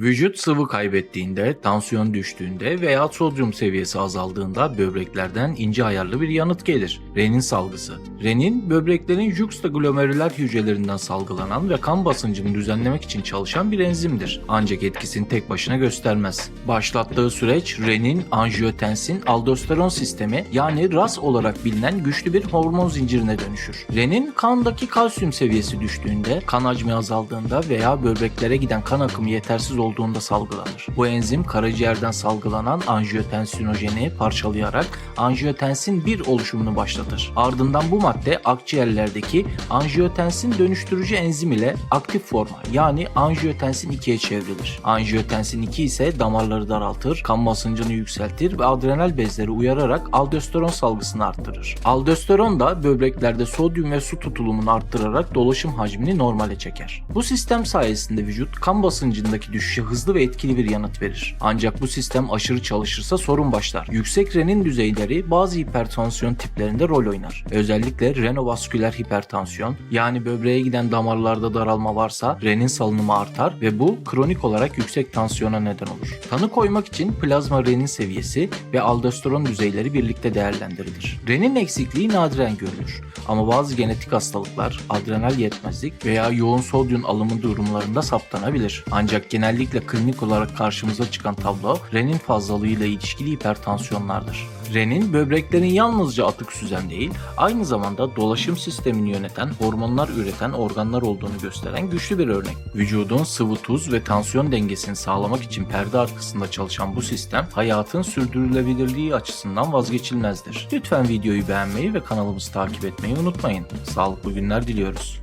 Vücut sıvı kaybettiğinde, tansiyon düştüğünde veya sodyum seviyesi azaldığında böbreklerden ince ayarlı bir yanıt gelir. Renin salgısı. Renin, böbreklerin juxtaglomerüler hücrelerinden salgılanan ve kan basıncını düzenlemek için çalışan bir enzimdir. Ancak etkisini tek başına göstermez. Başlattığı süreç renin, angiotensin, aldosteron sistemi yani RAS olarak bilinen güçlü bir hormon zincirine dönüşür. Renin, kandaki kalsiyum seviyesi düştüğünde, kan hacmi azaldığında veya böbreklere giden kan akımı yetersiz olduğunda salgılanır. Bu enzim karaciğerden salgılanan anjiyotensinojeni parçalayarak anjiyotensin 1 oluşumunu başlatır. Ardından bu madde akciğerlerdeki anjiyotensin dönüştürücü enzim ile aktif forma yani anjiyotensin 2'ye çevrilir. Anjiyotensin 2 ise damarları daraltır, kan basıncını yükseltir ve adrenal bezleri uyararak aldosteron salgısını arttırır. Aldosteron da böbreklerde sodyum ve su tutulumunu arttırarak dolaşım hacmini normale çeker. Bu sistem sayesinde vücut kan basıncındaki düşüşe hızlı ve etkili bir yanıt verir. Ancak bu sistem aşırı çalışırsa sorun başlar. Yüksek renin düzeyleri bazı hipertansiyon tiplerinde rol oynar. Özellikle renovasküler hipertansiyon yani böbreğe giden damarlarda daralma varsa renin salınımı artar ve bu kronik olarak yüksek tansiyona neden olur. Tanı koymak için plazma renin seviyesi ve aldosteron düzeyleri birlikte değerlendirilir. Renin eksikliği nadiren görülür ama bazı genetik hastalıklar, adrenal yetmezlik veya yoğun sodyum alımı durumlarında saptanabilir. Ancak genellikle klinik olarak karşımıza çıkan tablo renin fazlalığıyla ilişkili hipertansiyonlardır. Renin böbreklerin yalnızca atık süzen değil, aynı zamanda dolaşım sistemini yöneten, hormonlar üreten organlar olduğunu gösteren güçlü bir örnek. Vücudun sıvı tuz ve tansiyon dengesini sağlamak için perde arkasında çalışan bu sistem hayatın sürdürülebilirliği açısından vazgeçilmezdir. Lütfen videoyu beğenmeyi ve kanalımızı takip etmeyi unutmayın. Sağlıklı günler diliyoruz.